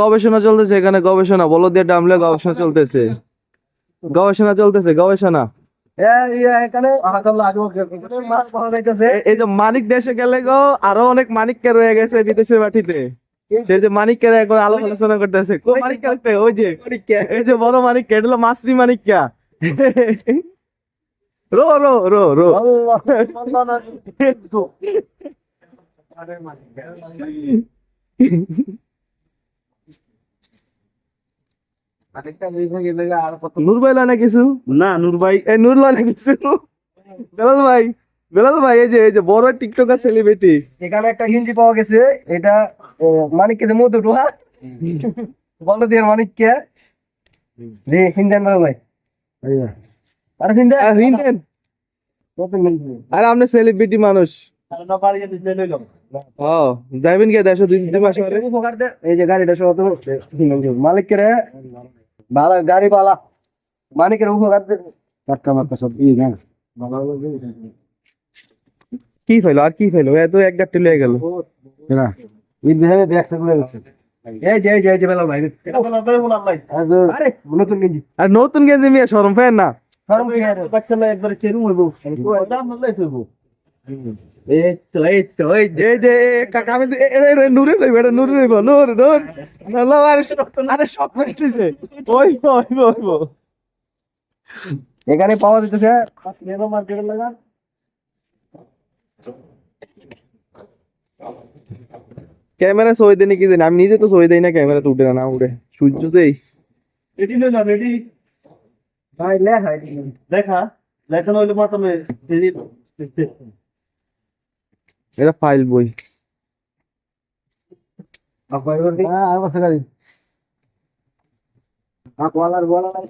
গবেষণা চলতেছে এখানে, গবেষণা। বলো দিয়ে ডামলে গবেষণা চলতেছে। গবেষণা চলতেছে, গবেষণা। এই যে মানিক দেশে গেলে গো, আরও অনেক মানিককে রয়ে গেছে বিদেশের বাটিতে সেই যে মানিককে এখন আলো আলোচনা করতেছে। ওই যে যে বড় মানিক এটা হলো মাসরি মানিকা রো রো রো রো। নূর ভাই লয় না কিছু? না ভাই এই নূর না কিছু? বেলাল ভাই বেলাল ভাই এই যে এই যে বড় টিকটকার সেলিব্রিটি এখানে একটা গেঞ্জি পাওয়া গেছে এটা মানিক কে মধ্যে ঢোহা বলো দিয়ে মানিক জি হিন্দেন ভাই। আর হিন্দেন আর নতুন গেঞ্জি আর আপনি সেলিব্রিটি মানুষ। ও যাইবেন কে দেশে দুই দুই মাস পরে? এই যে গাড়িটা সহ তো মালিক রে? ভালো গাড়ি বালা। মানিকের উপকার টাটকা মাটকা সব ই না। কি ফাইলো? আর কি ফাইলো? এত এক গাড়ি লয়ে গেল। না। এই যে এই যে এই ভাই। নতুন গেঞ্জি। আর নতুন গেঞ্জি মিয়া শরম ফেন না? শরম কি আর? বাচ্চা না একবারে চেরুম হইব। দাম নলে হইব। এই তো এই তো এই যে এই যে এ, কাকা আমি এ- এ- এ- লইব এটা নূরে লইব নূর নূর। নল্লা আরে আরে শক করতেছে ওই ওই ওই এখানে পাওয়া লাগা ক্যামেরা সই দেয় জানি? আমি নিজে তো সই দেই না ক্যামেরা তো উঠে না উঠে। সূর্য দেই রেডি না ভাই লে হাই দেখা লেখা হইল মাত্রমে এটা ফাইল বই। হ্যাঁ আর আকওয়ালার বলা নাই